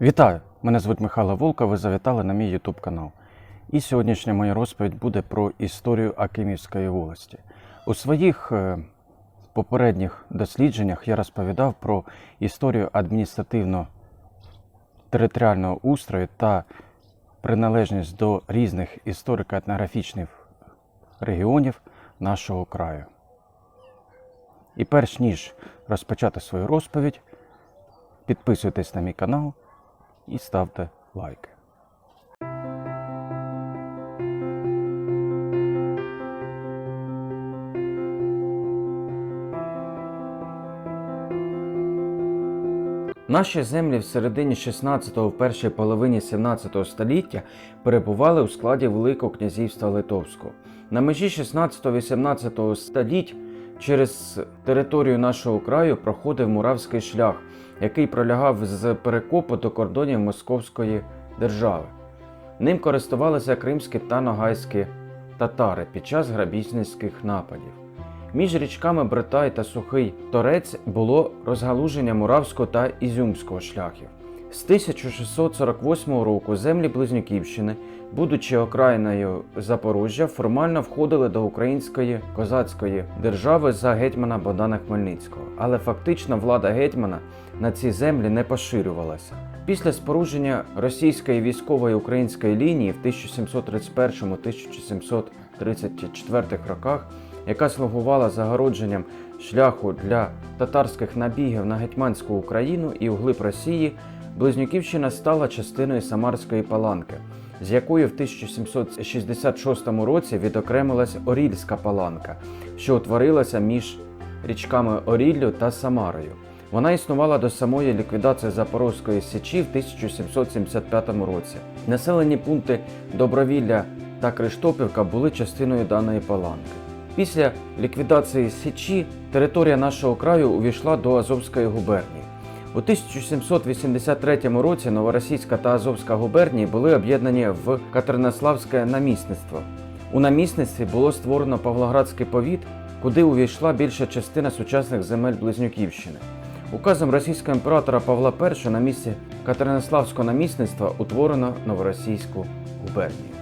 Вітаю! Мене звуть Михайло Волка, ви завітали на мій YouTube канал. І сьогоднішня моя розповідь буде про історію Акимівської волості. У своїх е, попередніх дослідженнях я розповідав про історію адміністративно-територіального устрою та приналежність до різних історико-етнографічних регіонів нашого краю. І перш ніж розпочати свою розповідь, підписуйтесь на мій канал і ставте лайки. Наші землі в середині 16-го, в першій половині 17 століття перебували у складі Великого князівства Литовського. На межі 16-18 століть через територію нашого краю проходив Муравський шлях, який пролягав з Перекопу до кордонів Московської держави. Ним користувалися кримські та ногайські татари під час грабіжницьких нападів. Між річками Бретай та Сухий Торець було розгалуження Муравського та Ізюмського шляхів. З 1648 року землі Близнюківщини, будучи окраїною Запоріжжя, формально входили до української козацької держави за гетьмана Богдана Хмельницького, але фактично влада гетьмана на ці землі не поширювалася. Після спорудження російської військової української лінії в 1731-1734 роках, яка слугувала загородженням шляху для татарських набігів на гетьманську Україну і углиб Росії, Близнюківщина стала частиною Самарської паланки, з якої в 1766 році відокремилась Орільська паланка, що утворилася між річками Оріллю та Самарою. Вона існувала до самої ліквідації Запорозької січі в 1775 році. Населені пункти Добровілля та Криштопівка були частиною даної паланки. Після ліквідації Січі територія нашого краю увійшла до Азовської губернії. У 1783 році Новоросійська та Азовська губернії були об'єднані в Катеринославське намісництво. У намісництві було створено Павлоградський повіт, куди увійшла більша частина сучасних земель Близнюківщини. Указом російського імператора Павла І на місці Катеринославського намісництва утворено Новоросійську губернію.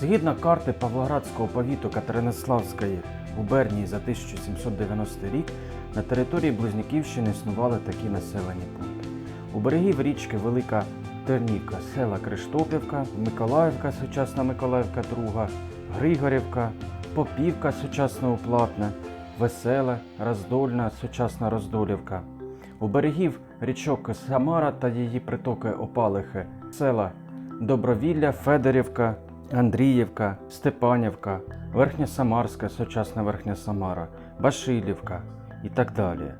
Згідно карти Павлоградського повіту Катеринославської губернії за 1790 рік на території Близнюківщини існували такі населені пункти. У берегів річки Велика Тернівка, села Криштопівка, Миколаївка, сучасна Миколаївка Друга, Григорівка, Попівка, сучасна Уплатна, Веселе, Роздольна, сучасна Роздолівка. У берегів річок Самара та її притоки Опалихи, села Добровілля, Федорівка, Андріївка, Степанівка, Верхня Самарська, сучасна Верхня Самара, Башилівка і так далі.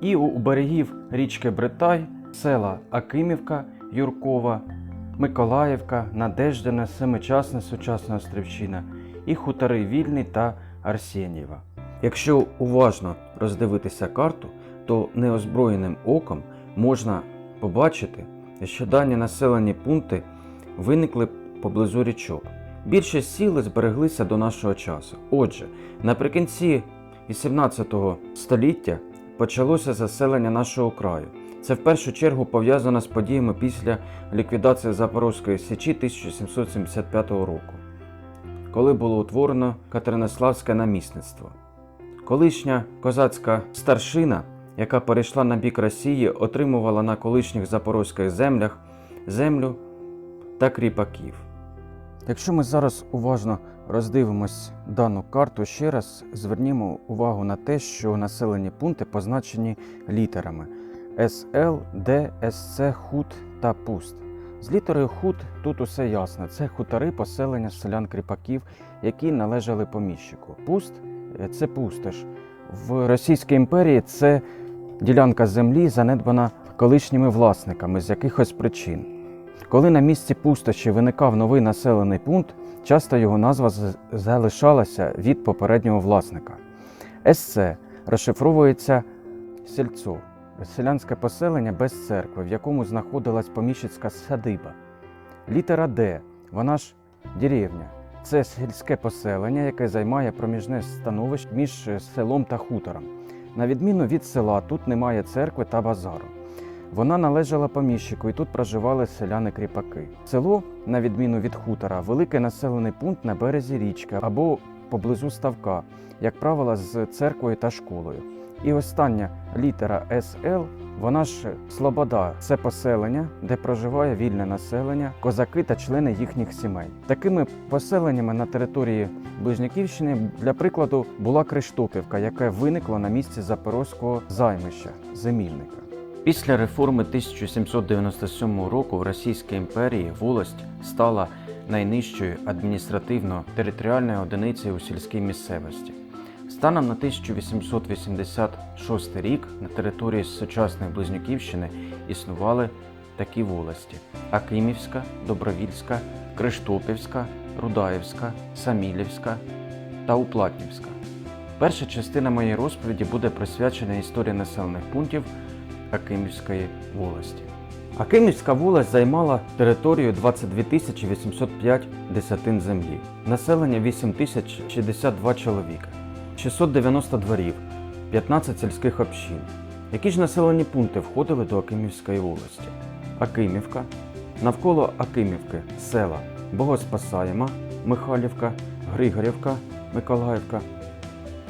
І у берегів річки Бретай, села Акимівка, Юркова, Миколаївка, Надеждина, Семичасна, сучасна Острівщина і хутори Вільний та Арсенєва. Якщо уважно роздивитися карту, то неозброєним оком можна побачити, що дані населені пункти виникли поблизу річок. Більшість сіл збереглися до нашого часу. Отже, наприкінці 18 століття почалося заселення нашого краю. Це в першу чергу пов'язано з подіями після ліквідації Запорозької січі 1775 року, коли було утворено Катеринославське намісництво. Колишня козацька старшина, яка перейшла на бік Росії, отримувала на колишніх запорозьких землях землю та кріпаків. Якщо ми зараз уважно роздивимось дану карту ще раз, звернімо увагу на те, що населені пункти позначені літерами СЛ, Д, СЦ, Хут та Пуст. З літерою Хут тут усе ясно. Це хутори поселення селян-кріпаків, які належали поміщику. Пуст е, це пустош. В Російській імперії це ділянка землі, занедбана колишніми власниками з якихось причин. Коли на місці пустощі виникав новий населений пункт, часто його назва залишалася від попереднього власника. СЦ розшифровується сільцо, селянське поселення без церкви, в якому знаходилась поміщицька садиба. Літера Д, вона ж деревня. Це сільське поселення, яке займає проміжне становище між селом та хутором. На відміну від села, тут немає церкви та базару. Вона належала поміщику, і тут проживали селяни-кріпаки. Село, на відміну від хутора, великий населений пункт на березі річки або поблизу ставка, як правило, з церквою та школою. І остання літера СЛ, вона ж Слобода, це поселення, де проживає вільне населення, козаки та члени їхніх сімей. Такими поселеннями на території Ближняківщини, для прикладу, була Криштопівка, яка виникла на місці Запорозького займища земільника. Після реформи 1797 року в Російській імперії волость стала найнижчою адміністративно-територіальною одиницею у сільській місцевості. Станом на 1886 рік на території сучасної Близнюківщини існували такі волості: Акимівська, Добровільська, Криштопівська, Рудаївська, Самілівська та Уплатнівська. Перша частина моєї розповіді буде присвячена історії населених пунктів Акимівської волості. Акимівська волость займала територію 22 805 десятин землі, населення 8062 чоловіка, 690 дворів, 15 сільських общин. Які ж населені пункти входили до Акимівської волості? Акимівка, навколо Акимівки села Богоспасаєма, Михайлівка, Григорівка, Миколаївка,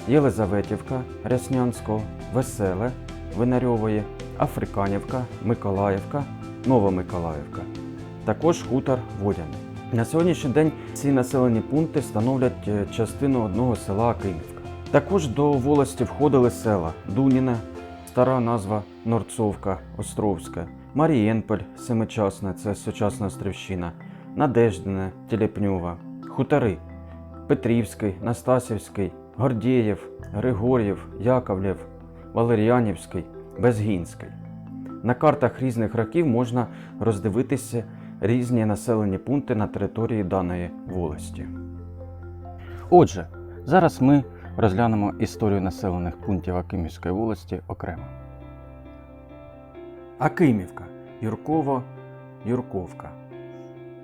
Єлизаветівка, Ряснянського, Веселе, Винарьової, Африканівка, Миколаївка, Новомиколаївка. Також хутор Водяний. На сьогоднішній день ці населені пункти становлять е, частину одного села Акимівка. Також до волості входили села Дуніна, стара назва Норцовка, Островська, Марієнполь, Семичасна, це сучасна Острівщина, Надеждине, Телепньова, Хутори, Петрівський, Настасівський, Гордієв, Григор'єв, Яковлєв, Валеріанівський, Безгінський. На картах різних років можна роздивитися різні населені пункти на території даної волості. Отже, зараз ми розглянемо історію населених пунктів Акимівської волості окремо. Акимівка, Юрково, Юрковка.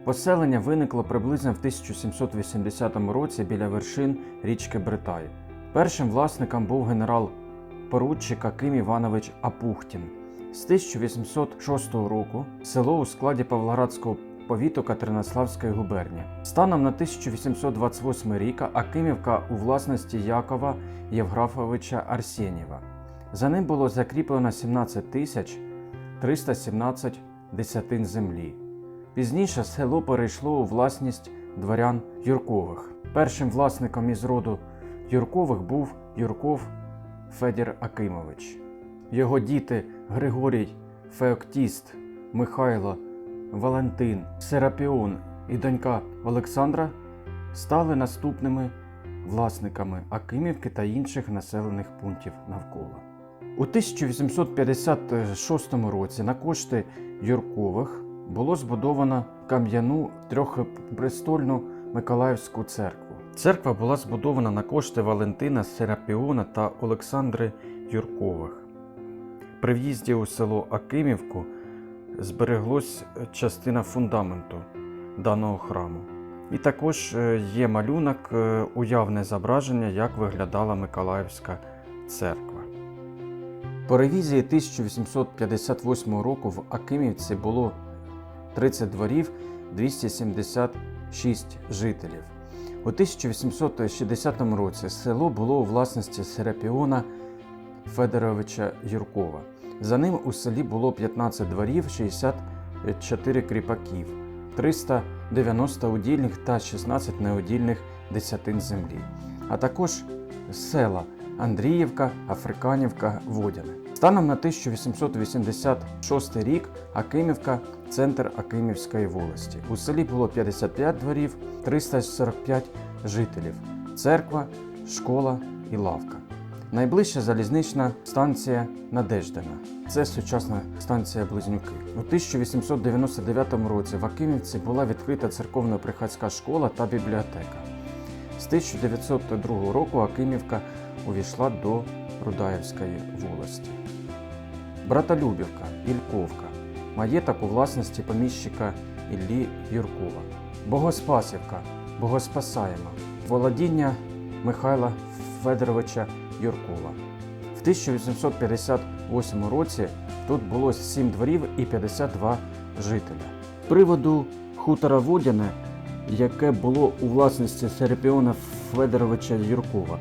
Поселення виникло приблизно в 1780 році біля вершин річки Бритай. Першим власником був генерал-поручик Аким Іванович Апухтін. З 1806 року село у складі Павлоградського повіту Катеринославської губернії. Станом на 1828 рік Акимівка у власності Якова Євграфовича Арсенєва. За ним було закріплено 17 тисяч 317 десятин землі. Пізніше село перейшло у власність дворян Юркових. Першим власником із роду Юркових був Юрков Федір Акимович. Його діти Григорій, Феоктіст, Михайло, Валентин, Серапіон і донька Олександра стали наступними власниками Акимівки та інших населених пунктів навколо. У 1856 році на кошти Юркових було збудовано кам'яну трьохпрестольну Миколаївську церкву. Церква була збудована на кошти Валентина Серапіона та Олександри Юркових. При в'їзді у село Акимівку збереглось частина фундаменту даного храму. І також е, є малюнок, е, уявне зображення, як виглядала Миколаївська церква. По ревізії 1858 року в Акимівці було 30 дворів, 276 жителів. У 1860 році село було у власності Серапіона Федоровича Юркова. За ним у селі було 15 дворів, 64 кріпаків, 390 удільних та 16 неудільних десятин землі, а також села Андріївка, Африканівка, Водяне. Станом на 1886 рік Акимівка центр Акимівської волості. У селі було 55 дворів, 345 жителів, церква, школа і лавка. Найближча залізнична станція Надеждина. Це сучасна станція Близнюки. У 1899 році в Акимівці була відкрита церковно-приходська школа та бібліотека. З 1902 року Акимівка увійшла до Рудаївської волості. Братолюбівка, Ільковка, маєток у власності поміщика Іллі Юркова, Богоспасівка, Богоспасаєма, володіння Михайла Федоровича Юркова. В 1858 році тут було 7 дворів і 52 жителя. Приводу хутора Водяне, яке було у власності Серапіона Федоровича Юркова.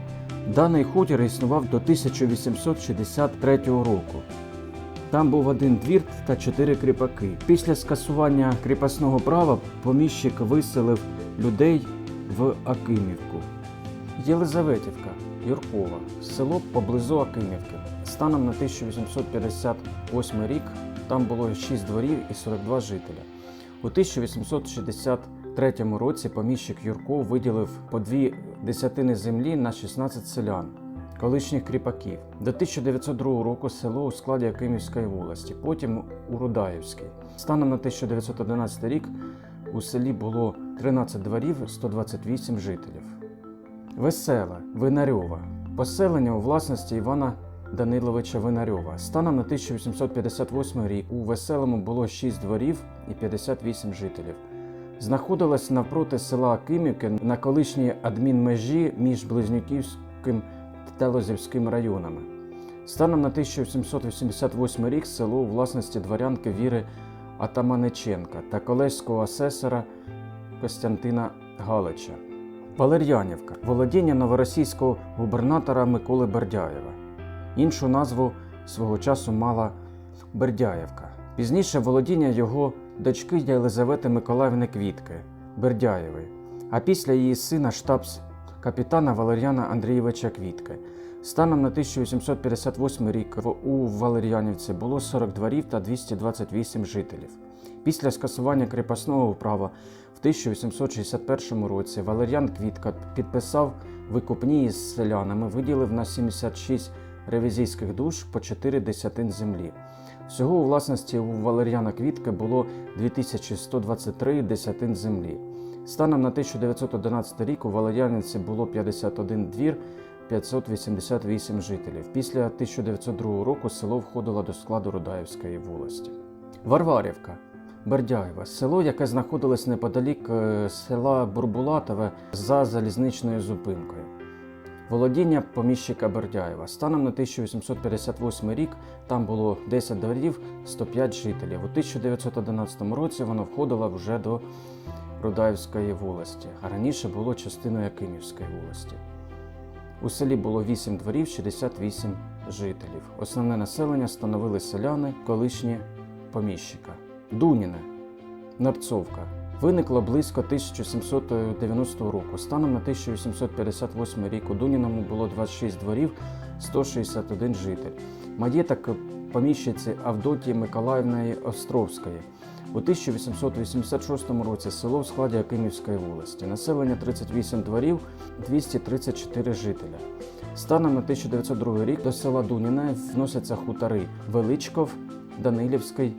Даний хутір існував до 1863 року. Там був один двір та чотири кріпаки. Після скасування кріпосного права поміщик виселив людей в Акимівку. Єлизаветівка, Юркова, село поблизу Акимівки. Станом на 1858 рік там було 6 дворів і 42 жителя. У 1863 році поміщик Юрков виділив по дві десятини землі на 16 селян, колишніх кріпаків. До 1902 року село у складі Якимівської волості, потім у Рудаївській. Станом на 1911 рік у селі було 13 дворів, 128 жителів. Весела, Винарьова. Поселення у власності Івана Даниловича Винарьова. Станом на 1858 рік у Веселому було 6 дворів і 58 жителів. Знаходилась навпроти села Кимівки на колишній адмінмежі між Близнюківським та Лозівським районами. Станом на 1788 рік село у власності дворянки Віри Атаманиченка та колеського асесора Костянтина Галича. Валер'янівка володіння новоросійського губернатора Миколи Бердяєва. Іншу назву свого часу мала Бердяєвка. Пізніше володіння його дочки Єлизавети Миколаївни Квітки Бердяєвої, а після її сина штабс капітана Валер'яна Андрійовича Квітки. Станом на 1858 рік у Валер'янівці було 40 дворів та 228 жителів. Після скасування кріпосного права в 1861 році Валер'ян Квітка підписав викупні із селянами, виділив на 76 ревізійських душ по 4 десятин землі. Всього у власності у Валер'яна Квітки було 2123 десятин землі. Станом на 1911 рік у Валер'янівці було 51 двір, 588 жителів. Після 1902 року село входило до складу Рудаївської волості. Варварівка. Бердяєва село, яке знаходилось неподалік е, села Бурбулатове за залізничною зупинкою. Володіння поміщика Бердяєва. Станом на 1858 рік там було 10 дворів, 105 жителів. У 1911 році воно входило вже до Рудаївської волості, а раніше було частиною Якимівської волості. У селі було 8 дворів, 68 жителів. Основне населення становили селяни, колишні поміщика. Дуніне, Нарцовка. Виникло близько 1790 року. Станом на 1858 рік у Дуніному було 26 дворів, 161 житель. Маєток поміщиці Авдотії Миколаївної Островської. У 1886 році село в складі Якимівської волості. Населення 38 дворів, 234 жителя. Станом на 1902 рік до села Дуніна вносяться хутори Величков, Данилівський,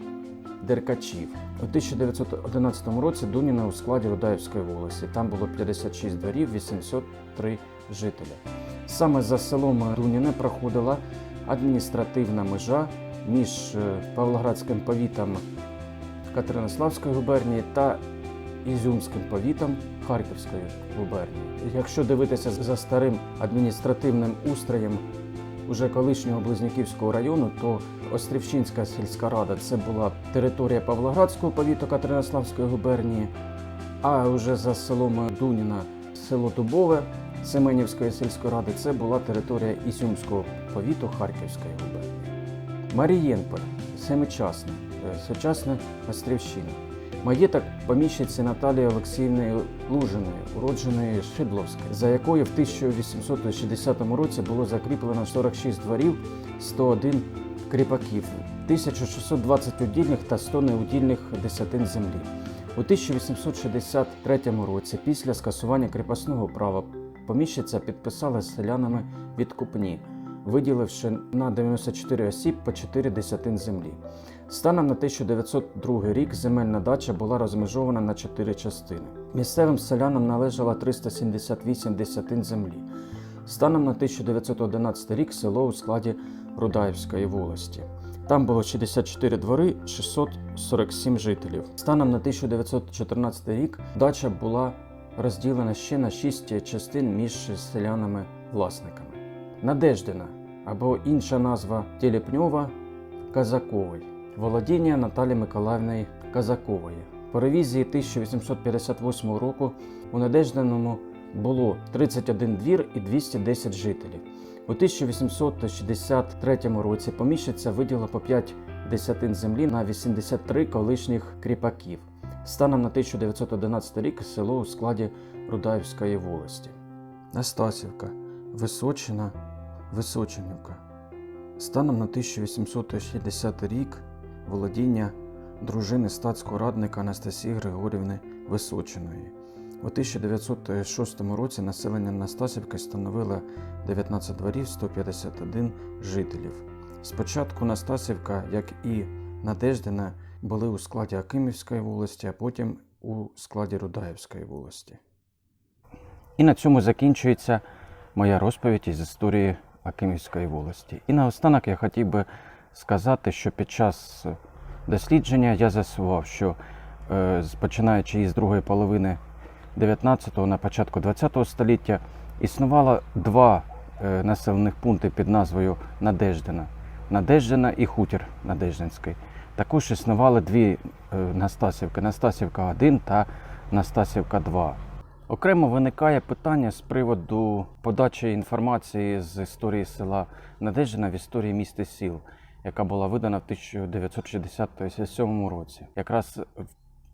Деркачів. У 1911 році Дуніна у складі Рудаївської волості. Там було 56 дворів, 803 жителя. Саме за селом Дуніне проходила адміністративна межа між е, Павлоградським повітом Катеринославської губернії та Ізюмським повітом Харківської губернії. Якщо дивитися за старим адміністративним устроєм уже колишнього Близнюківського району, то Острівчинська сільська рада це була територія Павлоградського повіту Катеринославської губернії, а вже за селом Дуніна село Дубове Семенівської сільської ради це була територія Ізюмського повіту Харківської губернії. Марієнполь семичасне, сучасна Острівщина. Маєток поміщиці Наталії Олексіївни Лужиної, уродженої Шидловської, за якою в 1860 році було закріплено 46 дворів, 101 кріпаків, 1620 удільних та 100 неудільних десятин землі. У 1863 році, після скасування кріпосного права, поміщиця підписала селянами відкупні, виділивши на 94 осіб по 4 десятин землі. Станом на 1902 рік земельна дача була розмежована на чотири частини. Місцевим селянам належало 378 десятин землі. Станом на 1911 рік село у складі Рудаївської волості. Там було 64 двори, 647 жителів. Станом на 1914 рік дача була розділена ще на 6 частин між селянами-власниками. Надеждина або інша назва Телепньова Казакової, володіння Наталі Миколаївни Казакової. По ревізії 1858 року у Надежданому було 31 двір і 210 жителів. У 1863 році поміщиця виділа по 5 десятин землі на 83 колишніх кріпаків. Станом на 1911 рік село у складі Рудаївської волості. Настасівка, Височина, Височинівка. Станом на 1860 рік володіння дружини статського радника Анастасії Григорівни Височиної. У 1906 році населення Настасівки становило 19 дворів 151 жителів. Спочатку Настасівка, як і Надеждина, були у складі Акимівської волості, а потім у складі Рудаївської волості. І на цьому закінчується моя розповідь із історії Акимівської волості. І наостанок я хотів би сказати, що під час дослідження я з'ясував, що е, починаючи із другої половини 19-го на початку 20-го століття існувало два е, населених пункти під назвою Надеждина. Надеждина і хутір Надеждинський. Також існували дві е, Настасівки: Настасівка 1 та Настасівка 2. Окремо виникає питання з приводу подачі інформації з історії села Надеждина в історії міста сіл, яка була видана в 1967 році. Якраз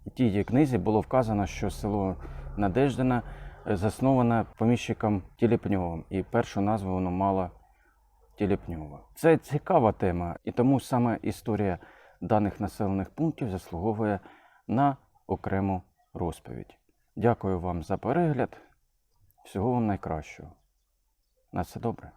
в тій книзі було вказано, що село Надеждина е, засноване поміщиком Тіліпньовим, і першу назву воно мало Тіліпньова. Це цікава тема, і тому саме історія даних населених пунктів заслуговує на окрему розповідь. Дякую вам за перегляд. Всього вам найкращого. На все добре.